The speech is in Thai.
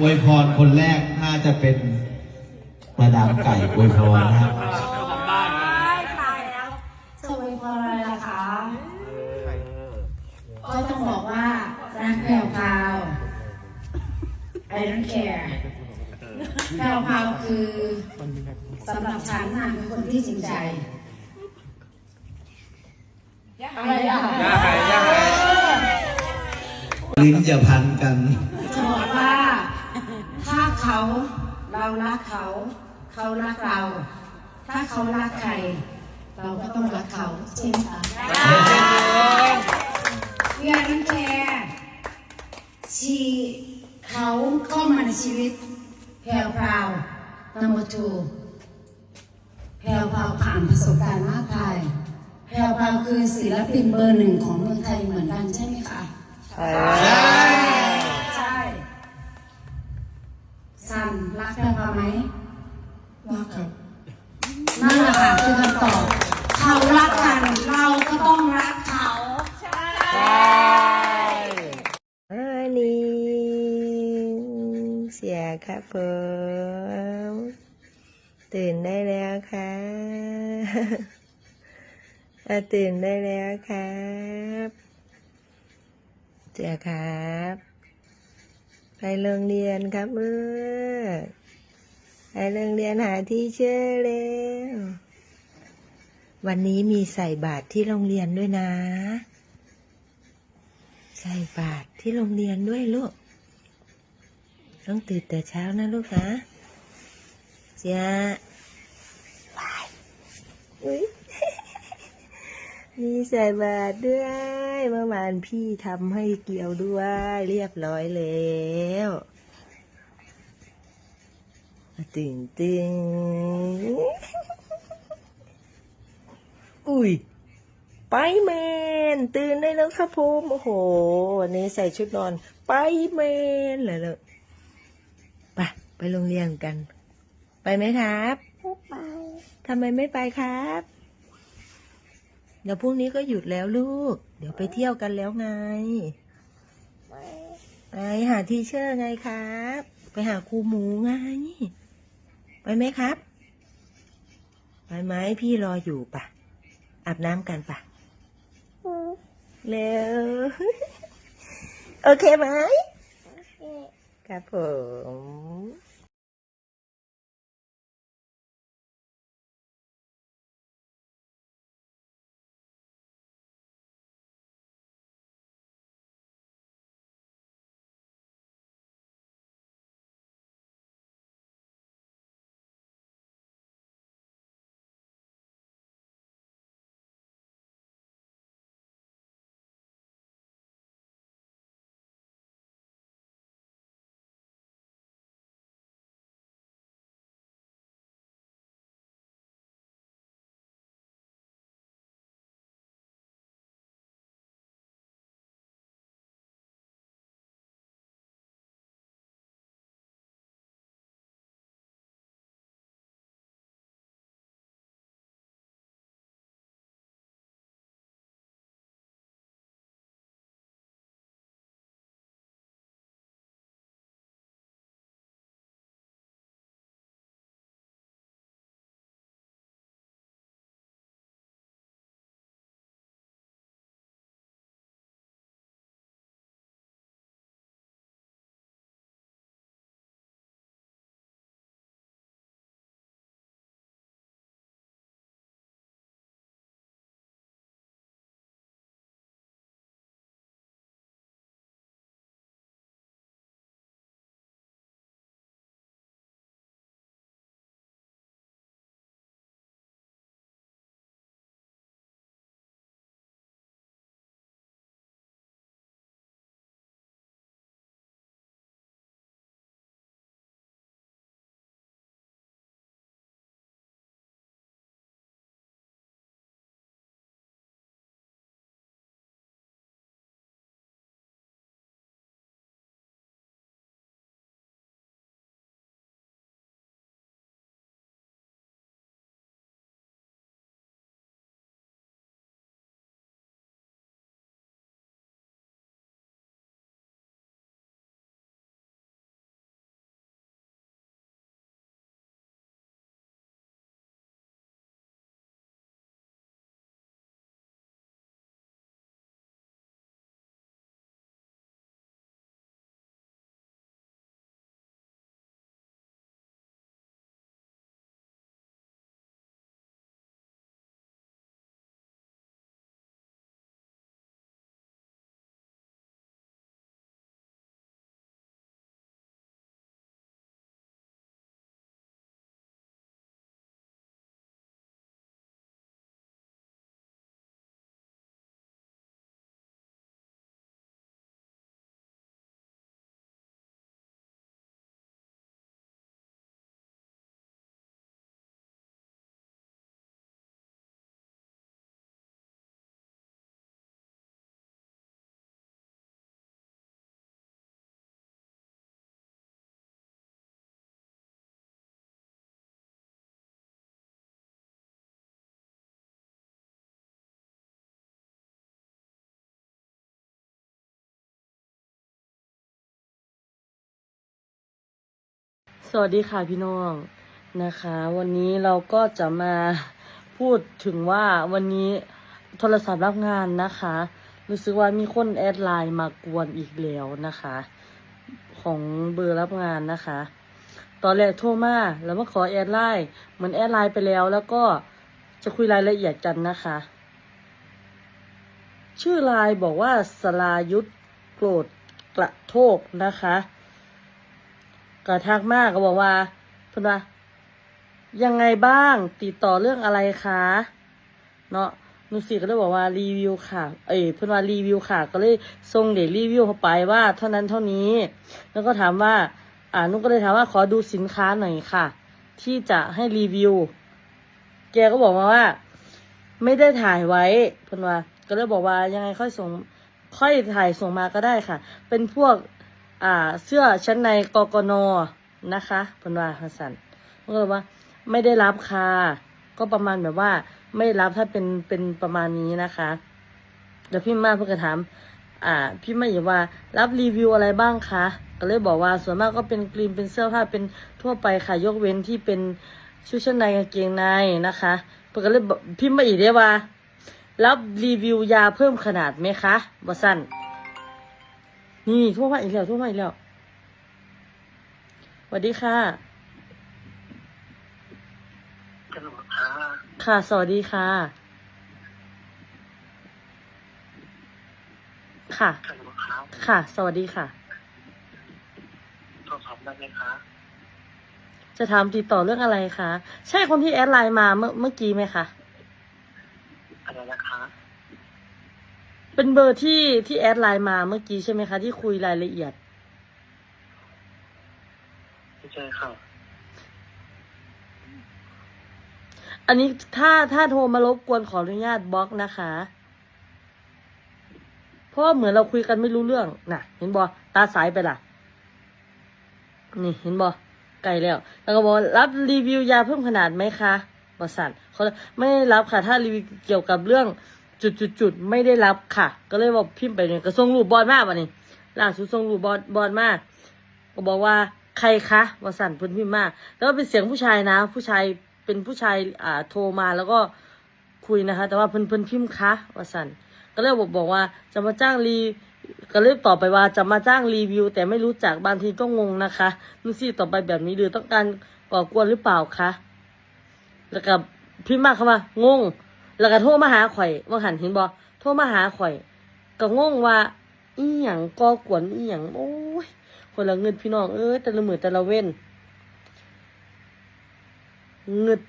อวยพรคนแรกน่าจะเป็นมาดามไก่อวยพรนะครับสวยพออะไรล่ะคะก็ต้องบอกว่ารักแพรวพราว I don't care แพรวพราวคือสำหรับฉันน่ะเป็นคนที่จริงใจ อะไรอะ ลิ้นจะพันกัน จะบอกว่า ถ้า เขา เรารักเขา เขารักเรา ถ้าเขารักใคร เราก็ต้องรักเขาใช่ไหมคะเพื่อนนั่นแค่ชีเขาเข้ามาในชีวิตแพรวพราว number two แพรวพราวผ่านประสบการณ์มากมายแพรวพราวคือศิลปินเบอร์หนึ่งของเมืองไทยเหมือนกันใช่ไหมคะ ใช่ ครับผมตื่นได้แล้วค่ะอะตื่นได้แล้วครับเสียครับ ไปโรงเรียนครับเมื่อไปโรงเรียนหาที่เชื่อเร็ววันนี้มีใส่บาตรที่โรงเรียนด้วยนะ ใส่บาตรที่โรงเรียนด้วยลูก ต้องตื่นแต่เช้านะลูกนะจ้าบายอุ้ยมีใส่บาตรด้วยเมื่อวานพี่ทำให้เกี่ยวด้วยเรียบร้อยแล้วตึงตึงอุ้ยไปแมนตื่นได้แล้วครับผมโอ้โหวันนี้ใส่ชุดนอน ไปแมนเลยเลย ไปไปโรงเรียนกัน ไปไหมครับไม่ไปทำไมไม่ไปครับ เดี๋ยวพรุ่งนี้ก็หยุดแล้วลูก เดี๋ยวไปเที่ยวกันแล้วไง ไปหาทีเชอร์ไงครับ ไปหาครูหมูไง ไปไหมครับ ไปไหมพี่รออยู่ปะอาบน้ำกันปะเร็ว โอเคไหมครับผม สวัสดีค่ะพี่น้องนะคะ วันนี้เราก็จะมาพูดถึงว่าวันนี้โทรศัพท์รับงานนะคะ รู้สึกว่ามีคนแอดไลน์มากวนอีกแล้วนะคะ ของเบอร์รับงานนะคะ ตอนแรกโทรมาแล้วมาขอแอดไลน์เหมือนแอดไลน์ไปแล้ว แล้วก็จะคุยรายละเอียดกันนะคะ ชื่อไลน์บอกว่าสลายุทธโกรธกระโทกนะคะ ก็ทักมากก็บอกว่าเพื่อนว่า ยังไงบ้างติดต่อเรื่องอะไรคะเนาะนุสีก็เลยบอกว่ารีวิวค่ะ เอ้ยเพื่อนว่ารีวิวค่ะ ก็เลยส่งเด็กรีวิวเข้าไปว่า เท่านั้นเท่านี้ แล้วก็ถามว่า อ่านุก็เลยถามว่าขอดูสินค้าหน่อยค่ะ ที่จะให้รีวิว แกก็บอกมาว่า ไม่ได้ถ่ายไว้เพื่อนว่า ก็เลยบอกว่ายังไงค่อยส่ง ค่อยถ่ายส่งมาก็ได้ค่ะ เป็นพวก อ่า เสื้อชั้นในกกนนะคะพนวาฮัสสันก็เลยว่า ไม่ได้รับค่ะ ก็ประมาณแบบว่า ไม่รับถ้าเป็นเป็นประมาณนี้นะคะเดี๋ยวพี่มาเพื่อถาม อ่า พี่มาอีกว่า รับรีวิวอะไรบ้างคะก็เลยบอกว่าส่วนมากก็เป็นกรีนเป็นเสื้อผ้าเป็นทั่วไปค่ะ ยกเว้นที่เป็นชุดชั้นในกางเกงในนะคะเพื่อก็เลยพี่มาอีกได้ว่า รับรีวิวยาเพิ่มขนาดไหมคะบอสัน นี่ทั่วมาอีกแล้วทั่วมาอีกแล้วสวัสดีค่ะฮัลโหลค่ะ ค่ะ สวัสดีค่ะค่ะฮัลโหลครับค่ะสวัสดีค่ะโทรศัพท์ได้ไหมคะ จะถามติดต่อเรื่องอะไรคะ ใช่คนที่แอดไลน์มาเมื่อเมื่อกี้ไหมคะ อะไรนะคะ เป็นเบอร์ที่ที่แอดไลน์มาเมื่อกี้ใช่ไหมคะ ที่คุยรายละเอียด ไม่ใช่ค่ะอันนี้ถ้าถ้าโทรมารบกวนขออนุญาตบล็อกนะคะ เพราะว่าเหมือนเราคุยกันไม่รู้เรื่องน่ะ เห็นบอตาสายไปล่ะ นี่เห็นบอไกลแล้ว แล้วก็บอกว่ารับรีวิวยาเพิ่มขนาดไหมคะบริษัทเขาไม่ได้รับค่ะถ้ารีวิวเกี่ยวกับเรื่อง จุดจุดจุดๆๆไม่ได้รับค่ะ ก็เลยบอกพิมพ์ไปเนี่ยก็ส่งรูปบอลมากวันนี้ล่าสุดส่งรูปบอลบอลมาก ก็บอกว่าใครคะวสันพิ่นพิมพ์มาแล้วก็เป็นเสียงผู้ชายนะ ผู้ชายเป็นผู้ชายอ่าโทรมาแล้วก็คุยนะคะ แต่ว่าเพิ่นเพิ่นพิมพ์คะวสันก็เลยบอกบอกว่าจะมาจ้างรีก็เลยตอบไปว่าจะมาจ้างรีวิว แต่ไม่รู้จักบางทีก็งงนะคะนุ่นซี่ต่อไปแบบนี้หรือต้องการก่อกวนหรือเปล่าคะแล้วก็พิมพ์มาคำว่างง แล้วก็โทรมาหาข่อยว่าหันเห็นบอโทรมาหาข่อย ก็งงว่า อีหยังก่อกวนอีหยังโอ้ยคนละเงินพี่น้องเอ้ยแต่ละมือแต่ละเว้นเงิด